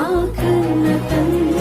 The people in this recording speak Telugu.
నా కన్న తండ్రి.